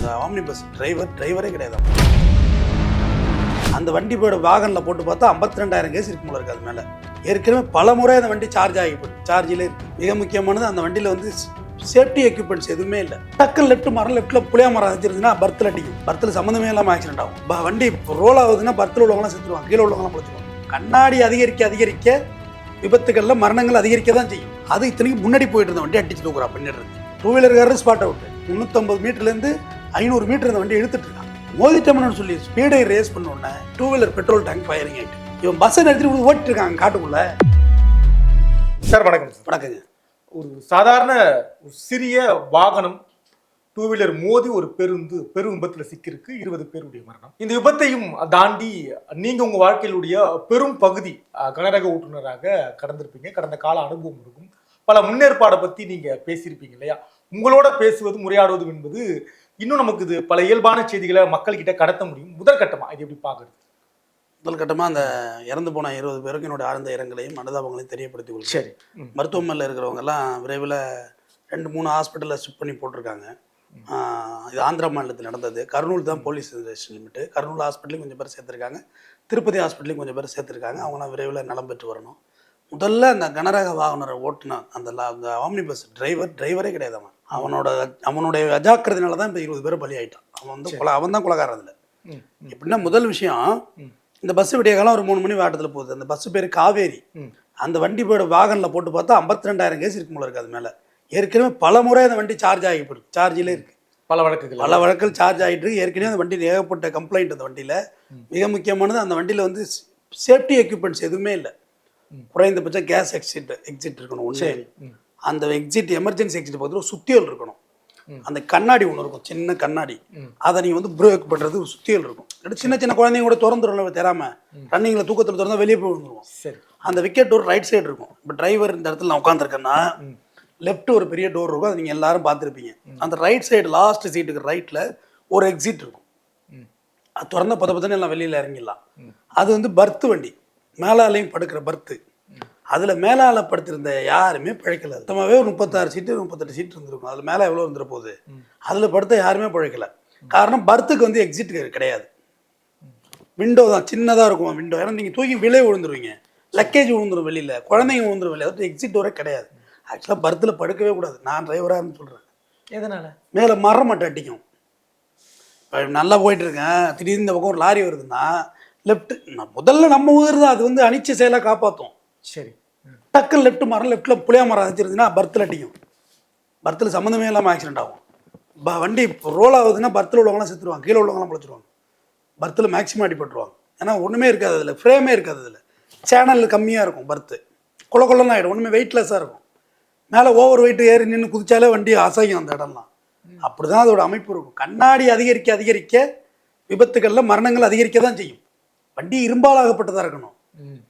அந்த omni bus driver டிரைவரே கிடையாது அந்த வண்டி போய் வாகனில் போட்டு பார்த்தா ஐம்பத்தி ரெண்டாயிரம் கேஸ் இருக்கும் போல அது மேலே. ஏற்கனவே பல முறை அந்த வண்டி சார்ஜ் ஆகி போயிட்டு சார்ஜில் மிக முக்கியமானது அந்த வண்டியில் வந்து சேஃப்டி எக்யூப்மெண்ட்ஸ் எதுவுமே இல்லை. டக்கு லெஃப்ட் மரம் லெஃப்ட்டில் புளியா மரம் வச்சிருந்துன்னா பர்த்தில் அடிக்கும். பர்த்தில் சம்மந்தமே இல்லாமல் ஆக்சிடென்ட் ஆகும். வண்டி ரோல் ஆகுதுன்னா பர்த்தில் உள்ளவங்களாம் செத்துருவாங்க. கீழே உள்ளவங்களாம் பிடிச்சிருவாங்க கண்ணாடி அதிகரிக்க அதிகரிக்க விபத்துகளில் மரணங்கள் அதிகரிக்க தான் செய்யும். அது இத்தனைக்கு முன்னாடி போயிட்டு இருந்த வண்டி அடிச்சு தூக்குறா பின்னாடி டூ வீலர்காரர் ஸ்பாட் அவுட் முந்நூற்றம்பது மீட்டர்லேருந்து ஐநூறு மீட்டர் இந்த வண்டி இழுத்துட்டு இருக்கான். மோதிட்டோம்னு சொல்லி ஸ்பீடை ரேஸ் பண்ண உடனே two wheeler petrol tank firing ஆயிட்டு. இவன் பஸ்ஸை நிறுத்திட்டு ஓட்டிட்டு இருக்காங்க காட்டுக்குள்ள. சார் வணக்கம். வணக்கங்க. ஒரு சாதாரண ஒரு சிறிய வாகனம் டூ வீலர் மோதி ஒரு பெருந்து பெரும் விபத்துல சிக்கிருக்கு இருபது பேருடைய மரணம். இந்த விபத்தையும் தாண்டி நீங்க உங்க வாழ்க்கையிலுடைய பெரும் பகுதி கனரக ஓட்டுநராக கடந்திருப்பீங்க. கடந்த கால அனுபவம் இருக்கும். பல முன்னேற்பாடை பத்தி நீங்க பேசியிருப்பீங்க இல்லையா? உங்களோட பேசுவது உரையாடுவது என்பது இன்னும் நமக்கு இது பல இயல்பான செய்திகளை மக்கள்கிட்ட கடத்த முடியும். முதற்கட்டமா இது எப்படி பாக்குறது முதல் கட்டமாக அந்த இறந்து போன இருபது பேருக்கு என்னுடைய ஆழ்ந்த இரங்கலையும் அனுதாபங்களையும் தெரியப்படுத்தி கொள்கிறேன். சரி. மருத்துவமனையில் இருக்கிறவங்க எல்லாம் விரைவில் ரெண்டு மூணு ஹாஸ்பிட்டலில் ஷிஃப்ட் பண்ணி போட்டிருக்காங்க. இது ஆந்திரா மாநிலத்தில் நடந்தது. கர்னூல் தான் போலீஸ் ஸ்டேஷன் லிமிட்டு. கர்னூல் ஹாஸ்பிட்டலையும் கொஞ்சம் பேர் சேர்த்துருக்காங்க. திருப்பதி ஹாஸ்பிட்டலையும் கொஞ்சம் பேர் சேர்த்துருக்காங்க. அவங்களாம் விரைவில் நலம் பெற்று வரணும். முதல்ல அந்த கனரக வாகனரை ஓட்டுன அந்த அந்த ஆம்னி பஸ் டிரைவர் டிரைவரே கிடையாது அவன். அவனோட அவனுடைய அஜாக்கிரதையினால தான் இப்போ இருபது பேர் பலியாயிட்டான் அவன் வந்து கொலை அவன் தான் கொலகாரன் அதில். எப்படின்னா முதல் விஷயம். இந்த பஸ் விடிய காலம் ஒரு மூணு மணி வாட்டத்தில் போகுது. அந்த பஸ் பேர் காவேரி. அந்த வண்டி போய் வாகனில் போட்டு பார்த்தா 52000 ரெண்டாயிரம் கேஸ் இருக்கு போல இருக்கு அது மேலே. ஏற்கனவே பல முறை அந்த வண்டி சார்ஜ் ஆகி போயிருக்கு சார்ஜிலே இருக்கு. பல வழக்குகள். பல வழக்கில் சார்ஜ் ஆகிட்டு ஏற்கனவே அந்த வண்டியில் ஏகப்பட்ட கம்ப்ளைண்ட் அந்த வண்டியில். மிக முக்கியமானது அந்த வண்டியில் வந்து சேஃப்டி எக்யூப்மெண்ட்ஸ் எதுவுமே இல்லை. குறைந்தபட்சம் கேஸ் எக்ஸிட் எக்ஸிட் இருக்கணும் ஒன்று அந்த எக்ஸிட் எமர்ஜென்சி எக்ஸிட் ஒரு சுத்தியல் இருக்கணும். அந்த கண்ணாடி ஒன்று இருக்கும் சின்ன கண்ணாடி. அதை நீங்கள் வந்து பிரேக் பண்ணுறது சுத்தியல் இருக்கும். இல்லாட்டி சின்ன சின்ன குழந்தைங்க கூட திறந்துடும் தெரியாம ரன்னிங்கில் தூக்கத்தில் திறந்தா வெளியே போய் விழுந்துருவோம் அந்த விக்கெட் டோர் ரைட் சைடு இருக்கும். இப்போ டிரைவர் இந்த இடத்துல நான் உட்காந்துருக்கேன்னா. லெஃப்ட் ஒரு பெரிய டோர் இருக்கும் அது நீங்கள் எல்லாரும் பார்த்துருப்பீங்க. அந்த ரைட் சைடு லாஸ்ட் சீட்டுக்கு ரைட்டில் ஒரு எக்ஸிட் இருக்கும். அது திறந்த பத்த பத்தன்னு எல்லாம் வெளியில் இறங்கிடலாம். அது வந்து பர்த் வண்டி. மேலாலையும் படுக்கிற பர்த்து அதில் மேலால படுத்திருந்த யாருமே பிழைக்கல. மொத்தமாகவே ஒரு முப்பத்தாறு சீட்டு முப்பத்தெட்டு சீட் இருந்திருக்கும். அதில் மேலே எவ்வளோ இருந்துற போகுது? அதில் படுத்த யாருமே பிழைக்கல. காரணம் பர்த்துக்கு வந்து எக்ஸிட் கிடையாது. விண்டோ தான் சின்னதாக இருக்கும் விண்டோ ஏன்னா நீங்கள் தூக்கி விலை விழுந்துருவீங்க. லக்கேஜ் விழுந்துரும் வெளியில். குழந்தைங்க விழுந்துரும் வெளியில். அதாவது எக்ஸிட் டோரே கிடையாது. ஆக்சுவலாக பர்த்தில் படுக்கவே கூடாது. நான் டிரைவராக சொல்கிறேன் எதனால? மேலே மரம் மட்டும் அடிக்கும். இப்போ நல்லா போயிட்டு இருக்கேன் திடீர்னு இந்த பக்கம் ஒரு லாரி வருதுன்னா லெஃப்ட் முதல்ல நம்ம ஊர் தான். அது வந்து அனிச்ச செயலாக காப்பாற்றும் சரி. டக்கு லெஃப்ட் மரம் லெஃப்ட்டில் புளியா மரம் வச்சிருந்துன்னா பர்த்தில் அடிக்கும். பர்த்தில் சம்மந்தமே இல்லாமல் ஆக்சிடென்ட் ஆகும். ப- வண்டி ரோல் ஆகுதுன்னா பர்த்தில் உள்ளவங்களாம் செத்துருவாங்க கீழே உள்ளவங்களாம் பிடிச்சிருவாங்க பர்த்தில் மேக்ஸிமம் அடிபட்டுருவாங்க. ஏன்னா ஒன்றுமே இருக்காது அதில் ஃப்ரேமே இருக்காது அதில். சேனல் கம்மியாக இருக்கும் பர்த்து கொல கொள்ளலாம் ஆகிடும் ஒன்றுமே வெயிட்லெஸ்ஸாக இருக்கும். மேலே ஓவர் வெயிட் ஏறி நின்று குதிச்சாலே வண்டி அசையும் அந்த இடம்லாம். அப்படி தான் அதோட அமைப்பு இருக்கும். கண்ணாடி அதிகரிக்க அதிகரிக்க விபத்துகளில் மரணங்கள் அதிகரிக்க தான் செய்யும். வண்டி இரும்பாலாகப்பட்டதாக இருக்கணும்.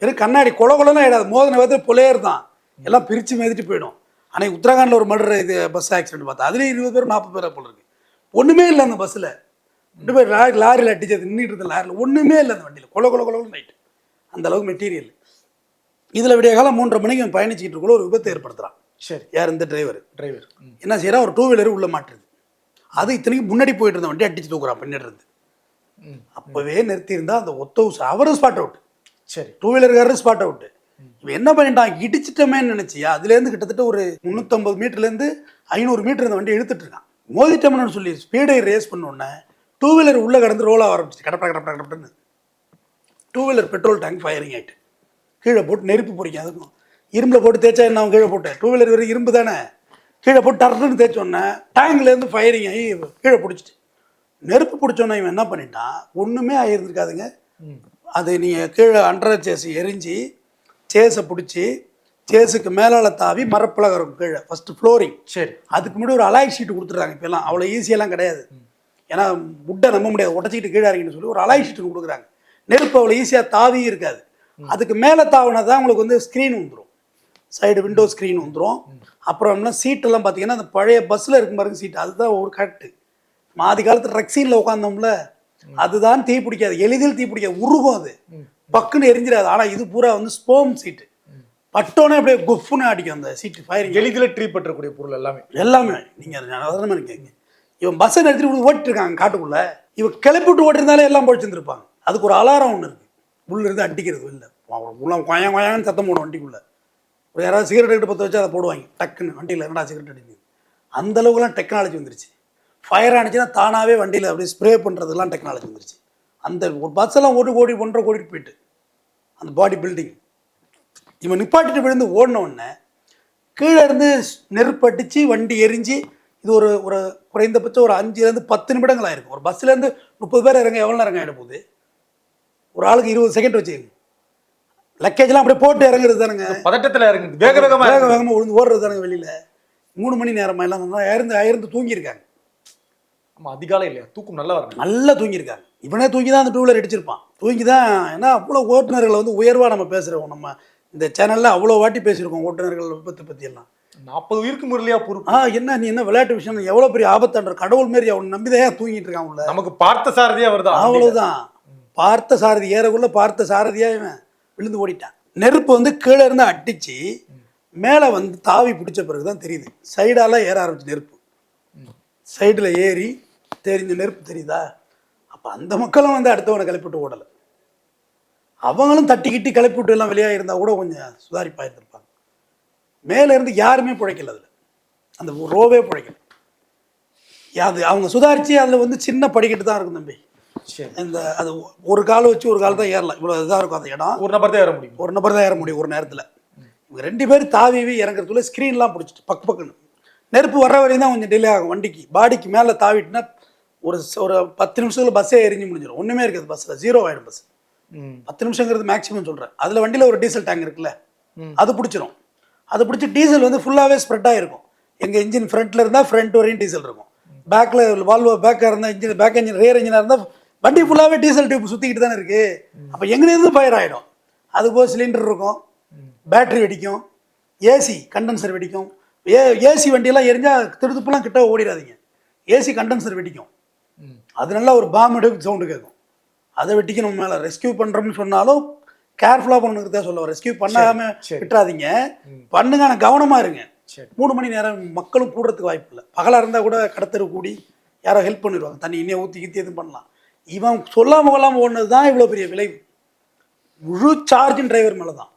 வெறும் கண்ணாடி கொல கொலலாம் ஆகிடாது மோதின விதத்தில் புலையர் தான் எல்லாம் பிரித்து மேதிட்டு போயிடும். அன்னைக்கு உத்தரகாண்டில் ஒரு மர்டர் இது பஸ் ஆக்சிடென்ட் பார்த்தா. அதுலேயும் இருபது பேர் நாற்பது பேர் போல இருக்கு. ஒன்றுமே இல்லை அந்த பஸ்ஸில் ரெண்டு பேர் லாரி லாரியில் அடிச்சது நின்றுட்டு இருந்த லாரியில். ஒன்றுமே இல்லை அந்த வண்டியில். கொல கொல கொல நைட்டு அந்த அளவுக்கு மெட்டீரியல் இதில் விடிய காலம் மூன்றரை மணிக்கு அவன் பயணிச்சுக்கிட்டு இருக்கக்குள்ள ஒரு விபத்தை ஏற்படுத்துகிறான் சரி. யார் இந்த டிரைவர் டிரைவர் என்ன செய்யறா? ஒரு டூ வீலர் உள்ள மாட்டுறது அது இத்தனைக்கும் முன்னாடி போயிட்டு இருந்த வண்டி அடிச்சு தூக்குறான் பின்னாடி இருந்து. அப்போவே நிறுத்தியிருந்தா அந்த ஒத்த அவரும் ஸ்பாட் அவுட் சரி. டூ வீலர்காரர் ஸ்பாட் அவுட் இவன் என்ன பண்ணிட்டான்? இடிச்சிட்டமேன்னு நினைச்சியா? அதுலேருந்து கிட்டத்தட்ட ஒரு முந்நூற்றம்பது மீட்டர்லேருந்து ஐநூறு மீட்டர் இந்த வண்டி இழுத்துட்டு இருக்கான். மோதிட்டோம்னு சொல்லி ஸ்பீடை ரேஸ் பண்ண உடனே டூ வீலர் உள்ளே கடந்து ரோல் ஆக ஆரம்பிச்சு கடப்பட கடப்பட கடப்படன்னு. Two wheeler petrol tank firing ஆயிட்டு. கீழே போட்டு நெருப்பு பிடிக்கும் அதுக்கும். இரும்பில் போட்டு தேய்ச்சா என்ன அவன் கீழே போட்டேன் டூ வீலர் வெறும் இரும்பு தானே. கீழே போட்டு டர்ன்னு தேய்ச்சோன்னே டேங்க்லேருந்து ஃபயரிங் ஆகி கீழே பிடிச்சிட்டு. நெருப்பு பிடிச்சோன்னே இவன் என்ன பண்ணிட்டான்? ஒன்றுமே ஆகியிருந்திருக்காதுங்க அது நீங்கள் கீழே அண்டர் சேஸ் எரிஞ்சு சேஸை பிடிச்சி சேஸுக்கு மேலால தாவி மரப்பலகை இருக்கும் கீழே. ஃபஸ்ட்டு ஃப்ளோரிங் சரி. அதுக்கு முன்னாடி ஒரு அலாய் ஷீட் கொடுத்துட்றாங்க இப்போலாம் அவ்வளோ ஈஸியெல்லாம் கிடையாது. ஏன்னா முட்டை நம்ப முடியாது. உடச்சிக்கிட்டு கீழே இறங்கின்னு சொல்லி ஒரு அலாய் ஷீட் கொடுக்குறாங்க. நெருப்பு அவ்வளோ ஈஸியாக தாவி இருக்காது. அதுக்கு மேலே தாவினா தான் உங்களுக்கு வந்து ஸ்க்ரீன் வந்துடும் சைடு விண்டோ ஸ்க்ரீன் வந்துடும் அப்புறம்னா சீட்டெல்லாம் பார்த்தீங்கன்னா அந்த பழைய பஸ்ஸில் இருக்கும் பாருங்க சீட் அதுதான் ஒரு கரெக்டு மாதி காலத்தில் ரக்ஸீனில் உட்காந்தோம்ல அதுதான் தீ பிடிக்காது. எளிதில் தீ பிடிக்காது. உருகும் அது. பக்குன்னு எரிஞ்சிடாது. ஆனால் இது பூரா வந்து ஸ்போம் சீட்டு. பட்டோன்னே அப்படியே குஃப்னு அடிக்கும் அந்த சீட்டு ஃபயரிங் எளிதில் ட்ரீ பற்றக்கூடிய பொருள் எல்லாமே. எல்லாமே. நீங்கள் சாதாரணமாக இருக்கீங்க இவன் பஸ்ஸை நிறுத்திட்டு ஓட்டிட்டு இருக்காங்க காட்டுக்குள்ள. இவன் கிளப்பி விட்டு ஓட்டிருந்தாலே எல்லாம் போயிச்சிருந்துருப்பாங்க அதுக்கு ஒரு அலாரம் ஒன்று இருக்கு. உள்ள இருந்து அடிக்கிறது இல்லை உள்ள கொயா கொயான்னு சத்தம் போடும் வண்டிக்குள்ள. ஒரு யாராவது சிகரெட் எடுத்து பற்ற வச்சு அதை போடுவாங்க. டக்குன்னு வண்டியில் என்னடா சிகரெட் அடிக்குது. அந்த அளவுக்குலாம் டெக்னாலஜி வந்துருச்சு. ஃபயர் ஆனிச்சுன்னா தானாகவே வண்டியில் அப்படியே ஸ்ப்ரே பண்ணுறதுலாம் டெக்னாலஜி வந்துருச்சு. அந்த ஒரு பஸ் எல்லாம் ஓடி ஓடி ஒன்றரை கோடிட்டு போயிட்டு அந்த பாடி பில்டிங் இவன் நிப்பாட்டிட்டு விழுந்து ஓடின உடனே கீழே இருந்து நெருப்பு அடிச்சு வண்டி எரிஞ்சு இது ஒரு ஒரு குறைந்தபட்சம் ஒரு அஞ்சுலேருந்து பத்து நிமிடங்கள் ஆயிருக்கும். ஒரு பஸ்லேருந்து முப்பது பேர் இறங்க எவ்வளோ நேரம் ஆகிட போகுது? ஒரு ஆளுக்கு இருபது செகண்ட் வச்சுக்கோங்க. லக்கேஜ்லாம் அப்படியே போட்டு இறங்குறது தானுங்க. பதட்டத்துல இறங்குது. வேக வேகமா வேக. வேகமாக விழுந்து ஓடுறது தானுங்க வெளியில். மூணு மணி நேரமா எல்லாம் இறந்து இறந்து தூங்கியிருக்காங்க. ஆமா அதிகாலை இல்லையா தூக்கம் நல்லா வரணும். நல்லா தூங்கியிருக்காங்க இவனே தூங்கி தான் அந்த டூ வீலர் அடிச்சிருப்பான். தூங்கி தான் ஏன்னா அவ்வளோ ஓட்டுநர்களை வந்து உயர்வாக நம்ம பேசுகிறோம் நம்ம இந்த சேனலில் அவ்வளோ வாட்டி பேசியிருக்கோம் ஓட்டுநர்கள் விபத்து பற்றி எல்லாம் நாற்பது உயிருக்கு முரளியா பொறுப்பு. ஆ என்ன நீ என்ன விளையாட்டு விஷயம்? எவ்வளோ பெரிய ஆபத்தான்ற கடவுள் மாரி அவன் நம்பிதான் தூங்கிட்டு இருக்கான் உள்ள? நமக்கு பார்த்த சாரதியா வருதா அவ்வளவுதான். பார்த்த சாரதி ஏறக்குள்ள பார்த்த சாரதியா இவன் விழுந்து ஓடிட்டான். நெருப்பு வந்து கீழே இருந்து அடிச்சு மேலே வந்து தாவி பிடிச்ச பிறகு தான் தெரியுது சைடால ஏற ஆரம்பிச்சு நெருப்பு. சைடில் ஏறி தெரிஞ்ச நெருப்பு தெரியுதா? அப்போ அந்த மக்களும் வந்து அடுத்தவனை கிளப்பிட்டு ஓடலை. அவங்களும் தட்டிக்கிட்டு கிளப்பிவிட்டு எல்லாம் வெளியாக இருந்தால் கூட கொஞ்சம் சுதாரிப்பாயிருந்திருப்பாங்க மேலே இருந்து யாருமே பிழைக்கல அதில். அந்த ரோவே பிழைக்கல. அது அவங்க சுதாரிச்சு அதில் வந்து சின்ன படிக்கட்டு தான் இருக்கும் தம்பி. சரி. இந்த அது ஒரு கால் வச்சு ஒரு கால் தான் ஏறலாம். இவ்வளோ இதாக இருக்கும் அந்த இடம். ஒரு நபர் தான் ஏற முடியும். ஒரு நபர் தான் ஏற முடியும் ஒரு நேரத்தில். இவங்க ரெண்டு பேர் தாவி இறங்குறதுக்குள்ள ஸ்க்ரீன்லாம் பிடிச்சிட்டு பக்கு பக்குன்னு. நெருப்பு வர்ற வரையும் தான் கொஞ்சம் டிலே ஆகும். வண்டிக்கு பாடிக்கு மேலே தாவிட்டுனா ஒரு ஒரு பத்து நிமிஷத்துல பஸ்ஸே எரிஞ்சு முடிஞ்சிடும் ஒன்றுமே இருக்காது பஸ்ஸில் ஜீரோ ஆகிடும் பஸ். பத்து நிமிஷங்கிறது மேக்ஸிமம் சொல்கிறேன் அதில் வண்டியில் ஒரு டீசல் டேங்க் இருக்குல்ல. அது பிடிச்சிரும். அது பிடிச்சி டீசல் வந்து ஃபுல்லாகவே ஸ்ப்ரெட் ஆகிருக்கும் எங்கள் இன்ஜின் ஃப்ரண்ட்டில் இருந்தால் ஃப்ரண்ட் வரையும் டீசல் இருக்கும். பேக்கில் வால்வோ பேக்காக இருந்தால் இன்ஜின் பேக் இன்ஜின் ரியர் இன்ஜினாக இருந்தால் வண்டி ஃபுல்லாகவே டீசல் டியூப் சுற்றிக்கிட்டு தானே இருக்குது அப்போ எங்கேருந்து ஃபயர் ஆகிடும் அது போக சிலிண்டர் இருக்கும். பேட்டரி வெடிக்கும். ஏசி கண்டென்சர் வெடிக்கும். ஏ ஏசி வண்டியெல்லாம் எரிஞ்சால் திருத்துப்புலாம் கிட்ட ஓடிடாதீங்க. ஏசி கண்டென்சர் வெடிக்கும். அது நல்லா ஒரு பாம் எடுக்கு சவுண்டு கேட்கும் அதை வெட்டிக்கு நம்ம மேலே ரெஸ்கியூ பண்ணுறோம்னு சொன்னாலும் கேர்ஃபுல்லாக பண்ணுங்கிறது தான் சொல்லுவோம் ரெஸ்கியூ பண்ணாம சரி. விட்டுறாதீங்க. பண்ணுங்க ஆனால் கவனமாக இருங்க. மூணு மணி நேரம் மக்களும் கூடுறதுக்கு வாய்ப்பு இல்லை. பகலாக இருந்தால் கூட கடத்தரு கூடி யாரோ ஹெல்ப் பண்ணிடுவாங்க. தண்ணி இன்னே ஊற்றி கீத்தி எதுவும் பண்ணலாம். இவன் சொல்லாம கொள்ளாமல் ஓடுனது தான் இவ்வளோ பெரிய விளைவு. முழு சார்ஜின் டிரைவர் மேலே தான்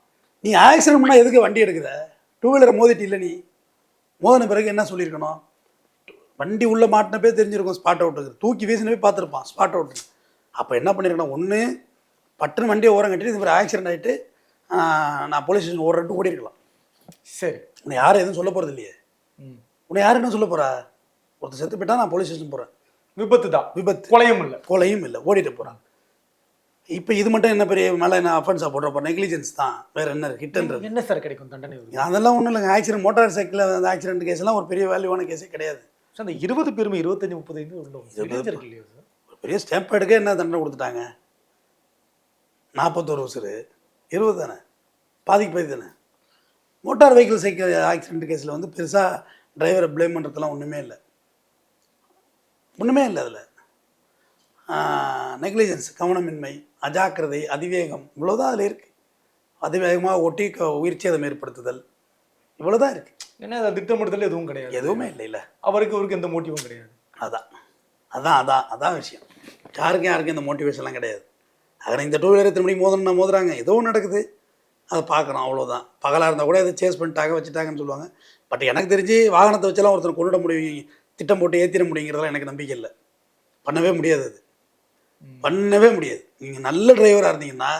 நீ ஆக்சிடென்ட் பண்ணால் எதுக்கு வண்டி எடுக்கிற? டூ வீலரை மோதிட்டு இல்லை நீ. மோதின பிறகு என்ன சொல்லியிருக்கணும்? வண்டி உள்ள மாட்டினப்பே தெரிஞ்சிருக்கும் ஸ்பாட் அவுட்டுக்கு தூக்கி வீசினவே பார்த்துருப்பான் ஸ்பாட் அவுட்டு அப்போ என்ன பண்ணியிருக்கணும் ஒன்று பட்டுன்னு வண்டியை ஓரம் கட்டிட்டு இது மாதிரி ஆக்சிடென்ட் ஆகிட்டு நான் போலீஸ் ஸ்டேஷன் ஓடுறேன்ட்டு ஓடி இருக்கலாம் சரி. உன்னை யாரும் எதுவும் சொல்ல போகிறது இல்லையே. ம். உன்னை யார் என்ன சொல்ல போறா? ஒருத்தர் செத்து போயிட்டா நான் போலீஸ் ஸ்டேஷன் போகிறேன் விபத்து தான். விபத்து. கொலையும் இல்ல. கொலையும் இல்லை. ஓடிட்டு போகிறான் இப்போ இது மட்டும் என்ன பெரிய மேலே என்ன அஃபென்ஸாக போடுறப்ப நெக்லிஜென்ஸ் தான். வேற என்ன ஹிட்ன்றது என்ன சார் கிடைக்கும் தண்டனை? அதெல்லாம் ஒன்றும் இல்லைங்க. ஆக்சிடென்ட் மோட்டார் சைக்கிளில் அந்த ஆக்சிடென்ட் கேஸ்லாம் ஒரு பெரிய வேல்யூவான கேஸே கிடையாது. சார், அந்த இருபது பேருமே இருபத்தஞ்சு முப்பது ஒரு பெரிய ஸ்டெப் எடுக்க என்ன தண்டனை கொடுத்துட்டாங்க? நாற்பத்தோரு வருஷரு இருபது தானே? பாதிக்கு பாதி தானே? மோட்டார் வெஹிக்கிள் சைக்கிள் ஆக்சிடென்ட் கேஸில் வந்து பெருசாக டிரைவரை ப்ளேம் பண்ணுறதுலாம் ஒன்றுமே இல்லை. ஒன்றுமே இல்லை அதில். நெக்லிஜென்ஸ் கவனமின்மை அஜாக்கிரதை அதிவேகம் இவ்வளோதான் அதில் இருக்குது அதிவேகமாக ஒட்டி க உயிர் சேதம் ஏற்படுத்துதல். இவ்வளோதான் இருக்குது ஏன்னா அதை திட்டமிடுதல் எதுவும் கிடையாது. எதுவுமே இல்லை இல்லை. அவருக்கு அவருக்கு எந்த மோட்டிவும் கிடையாது. அதான். அதான் அதான் அதான் விஷயம். யாருக்கும் யாருக்கும் இந்த மோட்டிவேஷன்லாம் கிடையாது. அதில் இந்த டூ வீலர் எத்தனை மணிக்கு மோதணும் மோதுறாங்க. ஏதோ ஒன்று நடக்குது. அதை பார்க்குறோம் அவ்வளோதான் பகலாக இருந்தால் கூட இதை சேஸ் பண்ணிட்டாங்க வச்சுட்டாங்கன்னு சொல்லுவாங்க. பட் எனக்கு தெரிஞ்சு வாகனத்தை வச்செல்லாம் ஒருத்தர் கொண்டுட முடியும். திட்டம் போட்டு ஏற்றிட முடியுங்கிறதெல்லாம் எனக்கு நம்பிக்கை இல்லை. பண்ணவே முடியாது அது. பண்ணவே முடியாது. நீங்கள் நல்ல டிரைவராக இருந்தீங்கன்னா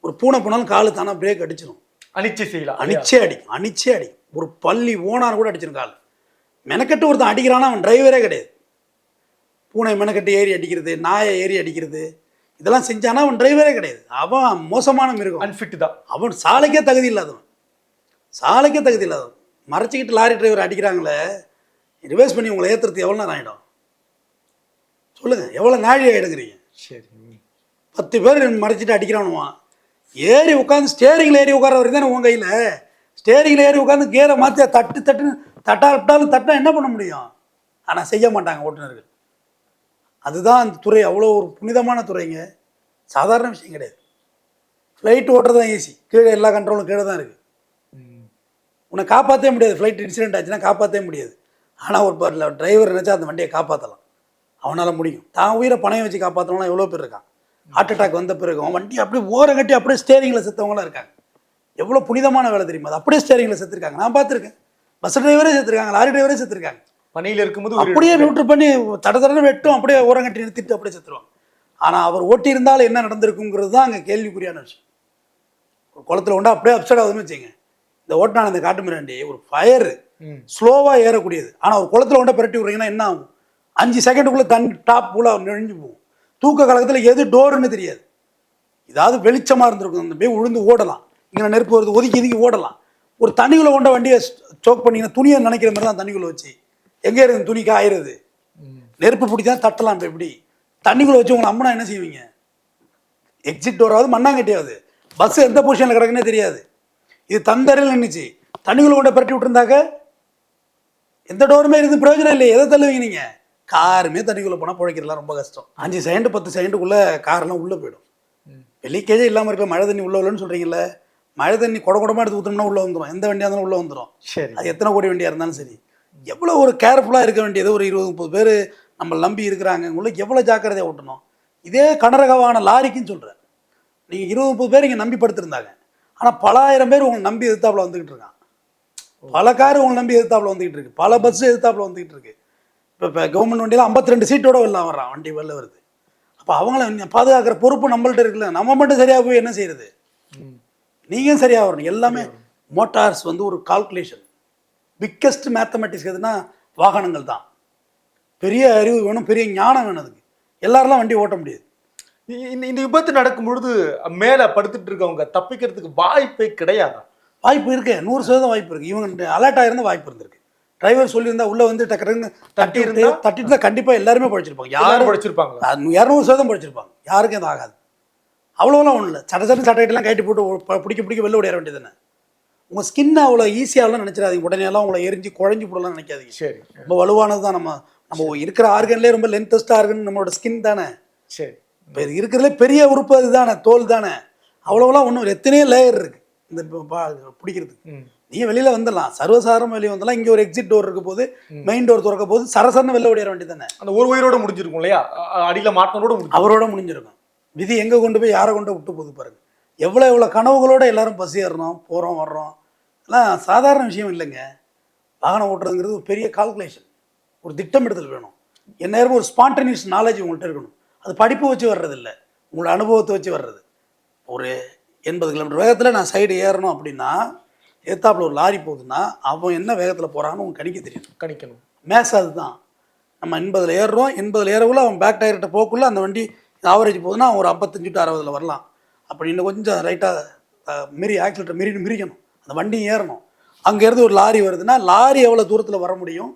ஒரு பூனை போனாலும் காலு தானே பிரேக் அடிச்சிடும் அனிச்சை செய்யலாம் அணிச்சே அடிக்கும் அணிச்சே அடிக்கும். ஒரு பள்ளி ஓனார் கூட அடிச்சிடும் கால் மெனக்கட்டு ஒருத்தன் அடிக்கிறானா அவன் டிரைவரே கிடையாது. பூனை மெனக்கட்டு ஏறி அடிக்கிறது நாயை ஏறி அடிக்கிறது இதெல்லாம் செஞ்சானா அவன் டிரைவரே கிடையாது. அவன் மோசமான மிருகம். அன்ஃபிட் தான். அவன் சாலைக்கே தகுதி இல்லாதவன். சாலைக்கே தகுதி இல்லாதவன். மறைச்சிக்கிட்டு லாரி டிரைவர் அடிக்கிறாங்களே ரிவர்ஸ் பண்ணி உங்களை ஏற்றுறது எவ்வளோ நேரம் ஆகிடும் சொல்லுங்கள் எவ்வளோ நாழி ஆகிடுங்கிறீங்க சரி. பத்து பேர் மறைச்சிட்டு அடிக்கிறானுவான். ஏறி உட்காந்து ஸ்டேரிங்கில் ஏறி உட்கார வரைக்கும் தானே உன் கையில்? ஸ்டேரிங்கில் ஏறி உட்காந்து கியரை மாற்றி தட்டு தட்டுன்னு தட்டா விட்டாலும் தட்டினா என்ன பண்ண முடியும்? ஆனால் செய்ய மாட்டாங்க ஓட்டுநர்கள். அதுதான் அந்த துறை. அவ்வளோ ஒரு புனிதமான துறைங்க. சாதாரண விஷயம் கிடையாது. ஃப்ளைட் ஓட்டுறது தான் ஈஸி கீழே எல்லா கண்ட்ரோலும் கீழே தான் இருக்குது. உன்னை காப்பாற்றவே முடியாது. ஃப்ளைட் இன்சிடென்ட் ஆச்சுன்னா காப்பாற்றவே முடியாது. ஆனால் ஒரு டிரைவர் நினச்சா அந்த வண்டியை காப்பாற்றலாம் அவனால் முடியும். தான் உயிரை பணையம் வச்சு காப்பாற்றவங்களாம் எவ்வளோ பேர் இருக்கான் ஹார்ட் அட்டாக் வந்த பிறகு அவன் வண்டி அப்படியே ஓரம் கட்டி அப்படியே ஸ்டேரிங்கில் செத்தவங்களாம் இருக்காங்க. எவ்வளோ புனிதமான வேலை தெரியுமா? அது அப்படியே ஸ்டேரிங்கில் செத்துருக்காங்க. நான் பார்த்துருக்கேன். பஸ் டிரைவரே செத்துருக்காங்க லாரி டிரைவரே செத்துருக்காங்க. பணியில இருக்கும்போது அப்படியே நியூட்ரு பண்ணி தட தடன்னு வெட்டும் அப்படியே ஓரம் கட்டி நிறுத்திட்டு அப்படியே செத்துருவாங்க. ஆனால் அவர் ஓட்டியிருந்தால் என்ன நடந்திருக்குங்கிறது தான் அங்கே கேள்விக்குறியான விஷயம். ஒரு குளத்துல கொண்டா அப்படியே அப்சைட் ஆகுதுன்னு வச்சுங்க இந்த ஓட்டினான இந்த காட்டு மிராண்டி ஒரு ஃபயர். ஸ்லோவாக ஏறக்கூடியது. ஆனால் ஒரு குளத்துல கொண்டா பிரட்டி விட்றீங்கன்னா என்ன ஆகும்? அஞ்சு செகண்டுக்குள்ளே தண்ணி டாப் ஃபுல்லாக நெழிஞ்சு போகும். தூக்க காலத்தில் எது டோருன்னு தெரியாது. ஏதாவது வெளிச்சமாக இருந்திருக்கும். அந்த போய் உழுந்து ஓடலாம். இங்கே நெருப்பு வருது ஒதுக்கி ஒதுக்கி ஓடலாம். ஒரு தண்ணிக்குள்ளே கொண்ட வண்டியை சோக் பண்ணிங்கன்னா துணியை நினைக்கிற மாதிரி தான் தண்ணிக்குள்ளே வச்சு. எங்கே இருந்து துணி காயிருது. நெருப்பு பிடிச்சா தட்டலாம் இப்போ எப்படி? தண்ணிக்குள்ளே வச்சு உங்களை அம்மனா என்ன செய்வீங்க? எக்ஸிட் டோராவது மண்ணாங்கட்டியாவது பஸ் எந்த பொசிஷனில் கிடக்குன்னே தெரியாது. இது தந்தரையில் நின்றுச்சு தண்ணிக்குள்ளே கொண்டு பரட்டி விட்டுருந்தாக்க எந்த டோருமே இருந்து பிரயோஜனம் இல்லை எதை தள்ளுவீங்க நீங்கள் காருமே தண்ணிக்குள்ளே போனால் பிழைக்கிறதுலாம் ரொம்ப கஷ்டம். அஞ்சு செகண்டு பத்து செகண்டுக்குள்ளே காரெல்லாம் உள்ளே போயிடும். ம். லீக்கேஜே இல்லாமல் இருக்க மழை தண்ணி உள்ளே உள்ளன்னு சொல்கிறீங்கல்ல மழை தண்ணி குட குடமாக எடுத்து ஊற்றோம்னா உள்ளே வந்துடும் எந்த வண்டியாக இருந்தாலும் உள்ளே வந்துடும் சரி. அது எத்தனை கோடி வண்டியாக இருந்தாலும் சரி. எவ்வளோ ஒரு கேர்ஃபுல்லாக இருக்க வேண்டியது ஒரு இருபது முப்பது பேர் நம்ம நம்பி இருக்கிறாங்க உங்களுக்கு எவ்வளோ ஜாக்கிரதையாக ஓட்டணும். இதே கனரகவான லாரிக்குன்னு சொல்கிறேன் நீங்கள் இருபது முப்பது பேர் இங்கே நம்பி படுத்திருந்தாங்க ஆனால் பல ஆயிரம் பேர் உங்களை நம்பி எதிர்த்தாப்புல வந்துக்கிட்டு இருக்கான் பல கார் உங்களை நம்பி எதிர்த்தாப்புல வந்துக்கிட்டு இருக்கு. பல பஸ் எதிர்த்தாப்புல வந்துக்கிட்டு இருக்கு. இப்போ இப்போ கவர்மெண்ட் வண்டியில் ஐம்பத்தி ரெண்டு சீட்டோட வெளில வர்றான். வண்டி வெளில வருது. அப்போ அவங்கள பாதுகாக்கிற பொறுப்பு நம்மள்ட்ட இருக்குல்ல. நம்ம மட்டும் சரியாக போய் என்ன செய்யறது. நீங்கள் சரியாக வரணும். எல்லாமே மோட்டார்ஸ் வந்து ஒரு கால்குலேஷன் பிக்கஸ்ட் மேத்தமெட்டிக்ஸ் எதுனா வாகனங்கள் தான். பெரிய அறிவு வேணும் பெரிய ஞானம் வேணும் அதுக்கு. எல்லாரெல்லாம் வண்டி ஓட்ட முடியாது. இந்த இந்த விபத்து நடக்கும் பொழுது மேல படுத்துட்டு இருக்கவங்க தப்பிக்கிறதுக்கு வாய்ப்பே கிடையாதா? வாய்ப்பு இருக்கு. நூறு சதவீதம் வாய்ப்பு இருக்கு. இவங்க அலர்ட் ஆயிருந்தா வாய்ப்பு இருந்திருக்கு. டிரைவர் சொல்லியிருந்தா உள்ள வந்து டக்குன்னு தட்டி இருந்தா தட்டிட்டு இருந்தா கண்டிப்பா எல்லாருமே படிச்சிருப்பாங்க யாரும் யாரும் படிச்சிருப்பாங்க இரநூறு சதவீதம் படிச்சிருப்பாங்க யாருக்கும் இது ஆகாது. அவ்வளோலாம் ஒன்றும் இல்லை சட்ட சட்ட சட்டையெல்லாம் கைட்டு போட்டு பிடிக்க பிடிக்க வெளில ஓடிட வேண்டியது தானே? உங்கள் ஸ்கின்னை அவ்வளோ ஈஸியாகலாம் நினச்சிடாதீங்க. உடனே எல்லாம் உங்களை எரிஞ்சு குழஞ்சி போடலாம் நினைக்காதீங்க. சரி. ரொம்ப வலுவானது தான் நம்ம நம்ம இருக்கிற ஆர்கன்லேயே ரொம்ப லென்த்தஸ்ட் ஆர்கன் நம்மளோட ஸ்கின் தானே? சரி. இருக்கிறதுலே பெரிய உறுப்பு அதுதானே தோல் தானே. அவ்வளோலாம் ஒன்றும் எத்தனையோ லேயர் இருக்கு. இந்த ப- ப- பிடிக்கிறதுக்கு. ம். நீங்கள் வெளியில் வந்துடலாம். சர்வசாதாரண வெளியே வந்துடலாம். இங்கே ஒரு எக்ஸிட் டோர் இருக்க போது மெயின் டோர் திறக்க போது சரசரன்னு வெளில ஓடிட வேண்டியது தானே? அந்த ஒரு உயிரோட முடிஞ்சிருக்கும் இல்லையா? அடியில மாட்டினோட அவரோட முடிஞ்சிருக்கும். விதி எங்கே கொண்டு போய் யாரை கொண்டு விட்டு போகுது பாருங்க. எவ்வளோ எவ்வளோ கனவுகளோட எல்லாரும் பஸ் ஏறணும் போகிறோம் வர்றோம். எல்லாம் சாதாரண விஷயம் இல்லைங்க. வாகனம் ஓட்டுறதுங்கிறது ஒரு பெரிய கால்குலேஷன் ஒரு திட்டமிடுதல் வேணும் எந்நேரமும் ஒரு ஸ்பான்டனியஸ் நாலேஜ் உங்கள்கிட்ட இருக்கணும். அது படிப்பு வச்சு வர்றது இல்லை. உங்களோட அனுபவத்தை வச்சு வர்றது. ஒரு எண்பது கிலோமீட்டர் வேகத்தில் நான் சைடு ஏறணும் அப்படின்னா எத்தாப்புல ஒரு லாரி போகுதுன்னா அவன் என்ன வேகத்தில் போகிறான்னு உங்களுக்கு கணிக்க தெரியும். கணிக்கணும். மேட்ச் அதுதான். நம்ம எண்பதில் ஏறுறோம் எண்பதில் ஏறக்குள்ள அவன் பேக் டயர்கிட்ட போக்குள்ள அந்த வண்டி ஆவரேஜ் போகுதுன்னா அவன் ஒரு ஐம்பத்தஞ்சு டு அறுபதில் வரலாம். அப்படி இன்னும் கொஞ்சம் ரைட்டாக மிரி ஆக்சிலேட்டர் மிரி மிரிக்கணும் அந்த வண்டி ஏறணும். அங்கேருந்து ஒரு லாரி வருதுன்னா லாரி எவ்வளோ தூரத்தில் வர முடியும்?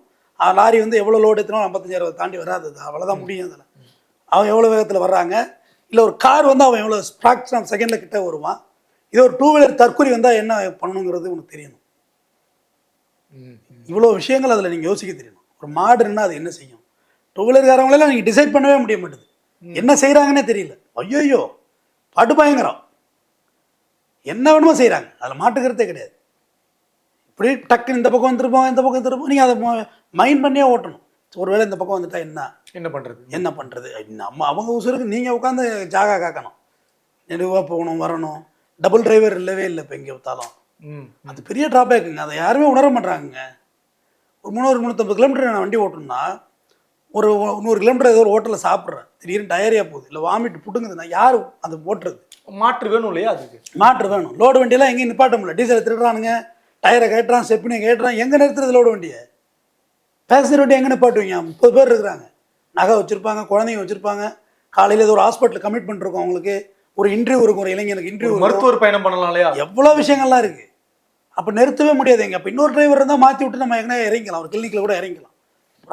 லாரி வந்து எவ்வளோ லோடு எடுத்தினாலும் ஐம்பத்தஞ்சு அறுபது தாண்டி வராது. அவ்வளோதான் முடியும் அதில். அவன் எவ்வளோ வேகத்தில் வர்றாங்க? இல்லை ஒரு கார் வந்து அவன் எவ்வளோ ஃப்ராக்ஷன் ஆஃப் செகண்டில் கிட்ட வருவான்? இதே ஒரு டூ வீலர் தற்கொலை வந்தால் என்ன பண்ணணுங்கிறது உனக்கு தெரியணும். இவ்வளோ விஷயங்கள் அதில் நீங்கள் யோசிக்க தெரியணும். ஒரு மாடுன்னா அது என்ன செய்யும்? டூ வீலர்காரவங்களெல்லாம் நீங்கள் டிசைட் பண்ணவே முடிய மாட்டேது. என்ன செய்கிறாங்கன்னே தெரியல. ஐயோயோ படு பயங்கரம் என்ன வேணுமோ செய்கிறாங்க அதில் மாட்டுக்கிறதே கிடையாது. இப்படி டக்குன்னு இந்த பக்கம் வந்துருப்போம் இந்த பக்கம் வந்துருப்போம் நீங்கள் அதை மைண்ட் பண்ணியே ஓட்டணும். ஒருவேளை இந்த பக்கம் வந்துட்டா என்ன? என்ன பண்றது? என்ன பண்ணுறது நம்ம அவங்க உசுருக்கு நீங்கள் உட்காந்து ஜாகா காக்கணும். நெடுவாக போகணும் வரணும். டபுள் டிரைவர் இல்லவே இல்லை இப்போ எங்கே வித்தாலும் ம். அது பெரிய ட்ராபேக்குங்க அதை யாருமே உணர மாட்டாங்கங்க ஒரு முந்நூறு முந்நூற்றம்பது கிலோமீட்டர் நான் வண்டி ஓட்டணும்னா ஒரு நூறு கிலோமீட்டர் ஏதோ ஒரு ஹோட்டலில் சாப்பிட்றேன். திடீர்னு டயரியா போகுது. இல்லை வாமிட் புட்டுங்குதுன்னா யார் அது ஓட்டுறது மாற்று வேணும் இல்லையா அதுக்கு? மாற்று வேணும். லோடு வண்டியெல்லாம் எங்கேயும் நிப்பாட்ட முடியல. டீசலை திருடுறானுங்க. டயரை கேட்டுறான் ஸ்டெப்னி கேட்டுறான் எங்கே நிறுத்துறது லோடு வண்டியை? பேசஞ்சர் வண்டி எங்கே நிப்பாட்டுவீங்க? முப்பது பேர் இருக்கிறாங்க. நகை வச்சுருப்பாங்க குழந்தைங்க வச்சுருப்பாங்க. காலையில் ஏதோ ஒரு ஹாஸ்பிட்டல் கமிட்மெண்ட் இருக்கும் அவங்களுக்கு. ஒரு இன்டர்வியூ இருக்கும் ஒரு இளைஞனுக்கு இன்டர்வியூ மருத்துவர் பயணம் பண்ணலாம் இல்லையா? எவ்வளோ விஷயங்கள்லாம் இருக்கு. அப்போ நிறுத்தவே முடியாது எங்க. அப்போ இன்னொரு டிரைவர் இருந்தால் மாற்றி விட்டு நம்ம எங்கன்னா இறங்கிக்கலாம். ஒரு கிளினிக்கில் கூட இறங்கிக்கலாம்.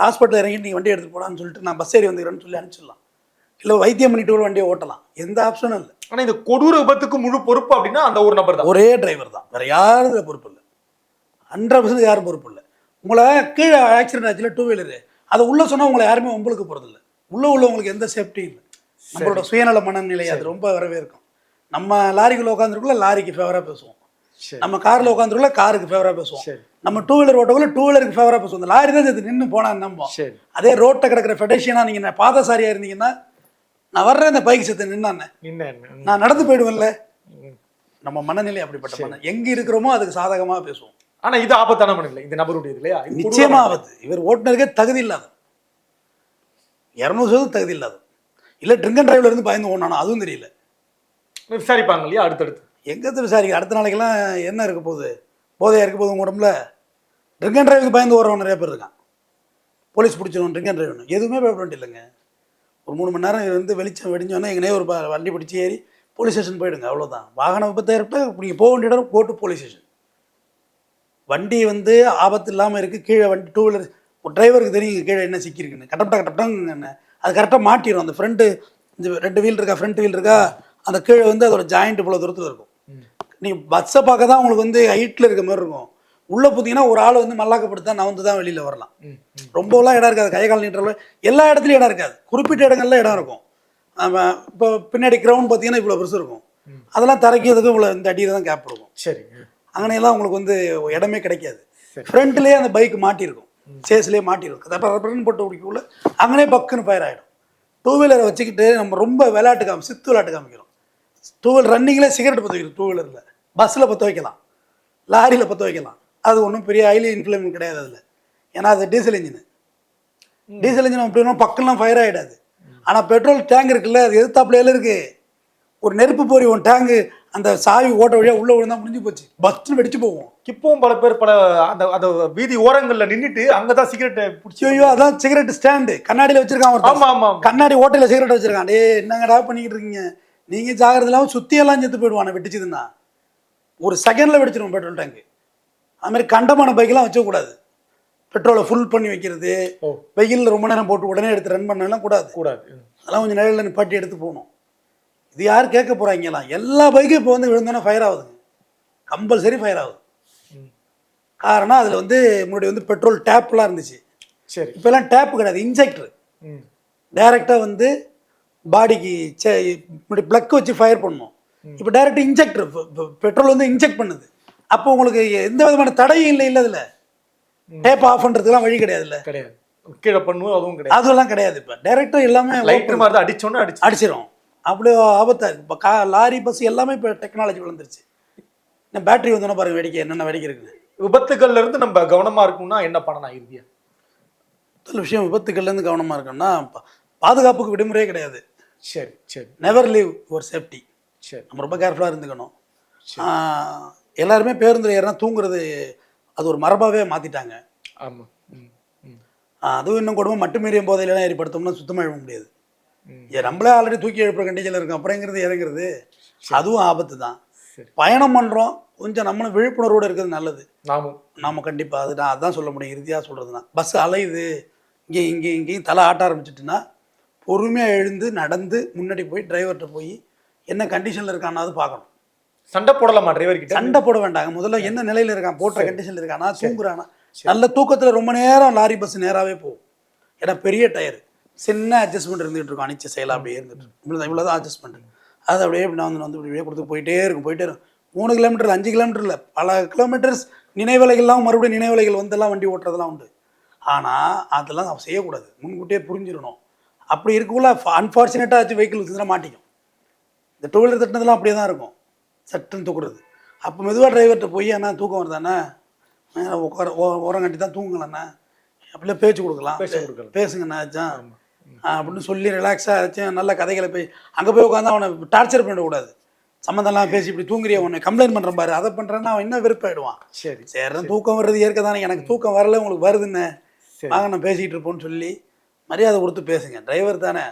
ஹாஸ்பிட்டல் இறங்கி நீங்கள் வண்டி எடுத்து போடான்னு சொல்லிட்டு நான் பஸ் ஏறி வந்துக்கிறேன்னு சொல்லி அனுப்பிச்சிடலாம். இல்லை வைத்தியம் பண்ணிட்டு கூட வண்டியை ஓட்டலாம். எந்த ஆப்ஷனும் இல்லை. ஆனா இந்த கொடூர விபத்துக்கு முழு பொறுப்பு அப்படின்னா அந்த ஒரு நபர் தான். ஒரே டிரைவர் தான். வேற யாரும் இதுல பொறுப்பு இல்லை. ஹண்ட்ரட் பர்சன்ட் யாரும் பொறுப்பு இல்லை. உங்களை கீழே ஆக்சிடென்ட் ஆச்சுல டூ வீலரு அதை உள்ள சொன்னா உங்களை யாருமே உங்களுக்கு போகிறது இல்லை. உள்ள உள்ளவங்களுக்கு எந்த சேஃப்டியும் இல்லை. நம்மளோட சுயநல மனநிலை அது ரொம்ப வரவே இருக்கும் நம்ம லாரிக்குள்ள உட்காந்துருக்குள்ள லாரிக்கு ஃபேவராக பேசுவோம். நம்ம காரில் உட்காந்துருக்கல காருக்கு ஃபேவராக பேசுவோம். நம்ம டூ வீலர் ஓட்டக்குள்ள டூ வீலருக்கு ஃபேவராக பேசுவோம். இந்த லாரி தான் இது நின்று போனா நம்போம் அதே ரோட்டில் கிடக்கிற ஃபெடேஷியனாக நீங்கள் பாதசாரியாக இருந்தீங்கன்னா நான் வர்றேன் இந்த பைக் செத்து நின்னானே. நின்ன என்ன? நான் நடந்து போயிடுவேன்ல. நம்ம மனநிலை அப்படிப்பட்ட மன எங்க இருக்கிறோமோ அதுக்கு சாதகமா பேசுவோம். ஆனா இது ஆபத்தான மனிதன் இந்த நபருடையது இல்லையா? நிச்சயமா ஆபத்து. இவர் ஓட்டுநருக்கே தகுதி இல்லாத இரநூறு சதவீதம் தகுதி இல்லாத இல்ல ட்ரிங்க் அண்ட் டிரைவ்ல இருந்து பயந்து ஓடணும் அதுவும் தெரியல. விசாரிப்பாங்க இல்லையா அடுத்தடுத்து? எங்கே விசாரிக்க அடுத்த நாளைக்கெல்லாம் என்ன இருக்க போகுது? போதையாக இருக்க போகுது உங்க உடம்புல? ட்ரிங்க் அண்ட் டிரைவுக்கு பயந்து ஓடுறவன் நிறைய பேர் இருக்கான் போலீஸ் பிடிச்சிடும் ட்ரிங்க் அண்ட் டிரைவ் எதுவுமே பயப்பட இல்லைங்க. ஒரு மூணு மணி நேரம் வந்து வெளிச்சம் வெடிஞ்சோன்னே எங்கனே ஒரு ப- வண்டி பிடிச்சி ஏறி போலீஸ் ஸ்டேஷன் போயிடுங்க அவ்வளோதான் வாகன விபத்தை ஏற்பட்டால் நீங்கள் போக வேண்டிய இடம் போட்டு போலீஸ் ஸ்டேஷன் வண்டி வந்து ஆபத்து இல்லாமல் இருக்குது கீழே வண்டி டூ வீலர் டிரைவருக்கு தெரியும் கீழே என்ன சிக்கியிருக்குன்னு கட்டப்பட்டா கட்டப்பட்டாங்க அது கரெக்டாக மாட்டிடும் அந்த ஃப்ரண்ட்டு இந்த ரெண்டு வீல் இருக்கா ஃப்ரண்ட் வீல் இருக்கா? அந்த கீழே வந்து அதோட ஜாயிண்ட் இவ்வளோ தூரத்தில் இருக்கும். நீங்கள் பஸ்ஸை பார்க்க தான் உங்களுக்கு வந்து ஹைட்டில் இருக்க மாதிரி இருக்கும். உள்ளே பார்த்தீங்கன்னா ஒரு ஆள் வந்து மல்லாக்கப்படுத்தா நவந்து தான் வெளியில் வரலாம். ரொம்பலாம் இடம் இருக்காது. கை கால் நீட்டுற எல்லா இடத்துலையும் இடம் இருக்காது. குறிப்பிட்ட இடங்கள்ல இடம் இருக்கும். இப்போ பின்னாடி கிரவுண்ட் பார்த்தீங்கன்னா இவ்வளோ பெருசு இருக்கும். அதெல்லாம் தரைக்கிறதுக்கு இவ்வளோ இந்த அடியில் தான் கேப் இருக்கும். சரி அங்கனையெல்லாம் உங்களுக்கு வந்து இடமே கிடைக்காது. ஃப்ரண்ட்லேயே அந்த பைக் மாட்டியிருக்கும் சேஸ்லேயே மாட்டியிருக்கும் அப்போ ரப்பரன் போட்டு பிடிக்கக்குள்ள அங்கனே பக்குன்னு ஃபயர் ஆகிடும் டூ வீலரை வச்சுக்கிட்டு நம்ம ரொம்ப விளையாட்டு காமி சித்து விளையாட்டு காமிக்கிறோம். டூ வீலர் ரன்னிங்கில் சிகரெட் பற்ற வைக்கிறோம் டூ வீலரில் பஸ்ஸில் பற்ற வைக்கலாம். லாரியில் பற்ற வைக்கலாம். அது ஒன்றும் பெரிய ஹைலி இன்ஃப்ளேம் கிடையாது அதில். ஏன்னா அது டீசல் இன்ஜின் டீசல் இன்ஜின் அப்படின்னா பக்கம்லாம் ஃபயர் ஆகிடாது ஆனால் பெட்ரோல் டேங்க் இருக்குல்ல அது எதிர்த்தாப்புல இருக்கு. ஒரு நெருப்பு பொறி ஒன் டேங்கு அந்த சாவி ஓட்ட வழியாக உள்ளே விழுந்தா முடிஞ்சு போச்சு. பஸ்ன்னு வெடிச்சு போவோம் இப்பவும் பல பேர் பல அந்த அந்த வீதி ஓரங்கள்ல நின்னுட்டு அங்கதான் சிகரெட்டை பிடிச்சி ஐயோ அதான் சிகரெட் ஸ்டாண்டு கண்ணாடியில் வச்சிருக்கான் ஒருத்தன். ஆமா ஆமா ஆமா. கண்ணாடி ஓட்டையில் சிகரெட் வச்சிருக்கான். டேய் என்னங்கடா பண்ணிக்கிட்டு இருக்கீங்க? நீங்கள் ஜாகிரதை இல்லாமல் சுற்றியெல்லாம் செத்து போயிடுவானே வெடிச்சதுன்னா. ஒரு செகண்டில் வெடிச்சிடும் பெட்ரோல் டேங்க் அது மாதிரி கண்டமான பைக்கெல்லாம் வச்சக்கூடாது பெட்ரோலை ஃபுல் பண்ணி வைக்கிறது வெயிலில் ரொம்ப நேரம் போட்டு உடனே எடுத்து ரன் பண்ணலாம் கூடாது. கூடாது. அதெல்லாம் கொஞ்சம் நிழலில் நிப்பாட்டி எடுத்து போகணும். இது யார் கேட்க போகிறாங்கலாம் எல்லா பைக்கும் இப்போ வந்து விழுந்தோன்னே ஃபயர் ஆகுதுங்க. கம்பல்சரி ஃபயர் ஆகுது. காரணம் அதில் வந்து முன்னாடி வந்து பெட்ரோல் டேப்லாம் இருந்துச்சு. சரி. இப்போல்லாம் டேப் கிடையாது இன்ஜெக்டர் டைரெக்டாக வந்து பாடிக்கு சே இப்படி ப்ளக் வச்சு ஃபயர் பண்ணும் இப்போ டைரெக்டாக இன்ஜெக்டர் பெட்ரோல் வந்து இன்ஜெக்ட் பண்ணுது. அப்போ உங்களுக்கு எந்த விதமான தடையும் இல்லை இல்லை அதில் டேப் ஆஃப் பண்ணுறதுக்குலாம் வழி கிடையாதுல்ல? கிடையாது. கீழே பண்ணுவோம் அதுவும் கிடையாது. அதெல்லாம் கிடையாது இப்போ. டைரெக்டாக எல்லாமே லைட்டர் மாதிரி தான் அடிச்சோன்னு அடிச்சு அடிச்சிடும் அப்படியே ஆபத்தாக இருக்குது இப்போ கா லாரி பஸ் எல்லாமே இப்போ டெக்னாலஜி வளர்ந்துருச்சு. இந்த பேட்டரி வந்தோன்னா பாருங்க வேடிக்கை என்னென்ன வேடிக்கை இருக்குது. விபத்துகள்ல இருந்து நம்ம கவனமா இருக்கணும்னா என்ன பண்ணலாம் இறுதியா? முதல் விஷயம் விபத்துக்கள்லேருந்து கவனமாக இருக்கணும்னா பாதுகாப்புக்கு விடுமுறையே கிடையாது. சரி சரி. நெவர் லீவ் ஒரு சேஃப்டி சரி. நம்ம ரொம்ப கேர்ஃபுல்லாக இருந்துக்கணும். எல்லாருமே பேருந்து ஏறினா தூங்குறது அது ஒரு மரபாகவே மாற்றிட்டாங்க ஆமா. ம் ம். அதுவும் இன்னும் கொடுமை மட்டுமீறிய போதையிலாம் ஏற்படுத்தோம்னா சுத்தமாக எழுப்ப முடியாது. நம்மளே ஆல்ரெடி தூக்கி எழுப்புற கண்டிஷனில் இருக்கும் அப்புறங்கிறது இறங்குறது அதுவும் ஆபத்து தான். பயணம் பண்ணுறோம் கொஞ்சம் நம்மளும் விழிப்புணர்வோடு இருக்கிறது நல்லது. நாமும் நாம் கண்டிப்பாக அது நான் அதான் சொல்ல முடியும் இறுதியாக சொல்கிறதுனா பஸ் அலையுது இங்கே இங்கே இங்கேயும் தலை ஆட்ட ஆரம்பிச்சிட்டுன்னா பொறுமையாக எழுந்து நடந்து முன்னாடி போய் டிரைவர்கிட்ட போய் என்ன கண்டிஷனில் இருக்கானாவது பார்க்கணும். சண்டை போடலாமா டிரைவர் கிட்ட? சண்டை போட வேண்டாங்க. முதல்ல என்ன நிலையில இருக்கான்? போட்ட கண்டிஷன்ல இருக்கானா? தூங்குறானா? நல்ல தூக்கத்துல ரொம்ப நேரம் லாரி பஸ் நேராவே போகும். ஏன்னா பெரிய டயர். சின்ன அட்ஜஸ்ட்மெண்ட் இருந்துகிட்டு இருக்கும். அனிச்ச செயலா அப்படியே இருந்துட்டு இருக்கும். இவ்வளவுதான் இவ்வளோதான் அட்ஜஸ்ட்மெண்ட் அது அப்படியே இப்படி வந்து வந்து இப்படியே கொடுத்து போயிட்டே இருக்கும். போயிட்டே இருக்கும். மூணு கிலோமீட்டர் அஞ்சு கிலோமீட்டர் இல்லை. பல கிலோமீட்டர்ஸ் நினைவலைகள்லாம் மறுபடியும் நினைவலைகள் வந்தெல்லாம் வண்டி ஓட்டுறதெல்லாம் உண்டு. ஆனால் அதெல்லாம் செய்யக்கூடாது. முன்கூட்டியே புரிஞ்சிடணும். அப்படி இருக்கக்குள்ள அன்ஃபார்ச்சுனேட்டாக ஆச்சு வெஹிக்கிள் வச்சுருந்தா மாட்டிக்கும். இந்த டூ வீலர் தட்டினதெல்லாம் அப்படியே தான் இருக்கும். சட்டுன்னு தூக்குறது. அப்போ மெதுவாக டிரைவர்கிட்ட போய் அண்ணா தூக்கம் வருதாண்ணா? உட்கார ஓரம் கட்டி தான் தூங்கலண்ணா. அப்படியே பேச்சு கொடுக்கலாம். பேசுங்கண்ணா ஆச்சான் அப்படின்னு சொல்லி ரிலாக்ஸாக ஆச்சும் நல்ல கதைகளை போய் அங்கே போய் உட்காந்து அவனை டார்ச்சர் பண்ணிடக்கூடாது. சம்மந்தம்லாம் பேசி இப்படி தூங்குறிய உன்னை? கம்ப்ளைண்ட் பண்ணுறேன் பாரு. அதை பண்ணுறேன்னா அவன் இன்னும் வெறுப்பாயிடுவான். சரி. சரி தூக்கம் வர்றது ஏற்க தானே. எனக்கு தூக்கம் வரல உங்களுக்கு சரி. வாங்க நான் பேசிகிட்டு இருப்போம்னு சொல்லி மரியாதை கொடுத்து பேசுங்க. டிரைவர் தானே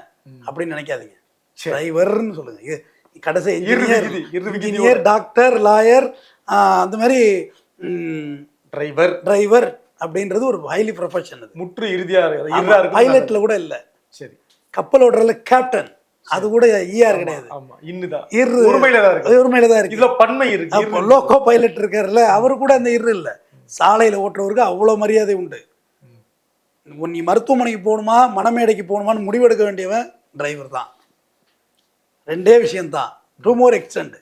அப்படின்னு நினைக்காதீங்க. டிரைவர்னு சொல்லுங்க. இது கடைசி இன்ஜினியர் டாக்டர் லாயர் அந்த மாதிரி டிரைவர் டிரைவர் அப்படின்றது ஒரு ஹைலி ப்ரொஃபஷன் அது. முற்று இறுதியா இருக்கு இறுதியா இருக்கு பைலட்ல கூட இல்லை. சரி. கப்பல் ஓடுறதுல கேப்டன் அது கூட கிடையாது. ஆமா இன்னுதான் இரு உரிமையில தான் இருக்கு. இதுல பன்மை இருக்கு. லோக்கோ பைலட் இருக்காருல்ல அவரு கூட அந்த இரு இல்லை. சாலையில் ஓட்டுறவருக்கு அவ்வளோ மரியாதை உண்டு. நீ மருத்துவமனைக்கு போகணுமா மணமேடைக்கு போகணுமான்னு முடிவெடுக்க வேண்டியவன் டிரைவர் தான். ரெண்டே விஷயந்தான் டூ மோர் எக்ஸ்டெண்ட்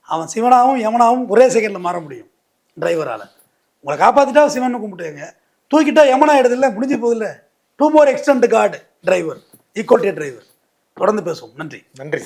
அவன் சிவனாகவும் யமனாகவும் ஒரே செகண்டில் மாற முடியும். டிரைவரால் உங்களை காப்பாற்றிட்டா சிவன் கும்பிட்டுங்க தூக்கிட்டா யமனா எடுதில்ல முடிஞ்சு போதில்ல டூ மோர் எக்ஸ்டெண்ட் காட் டிரைவர் ஈக்குவல் டிரைவர் தொடர்ந்து பேசுவோம். நன்றி. நன்றி.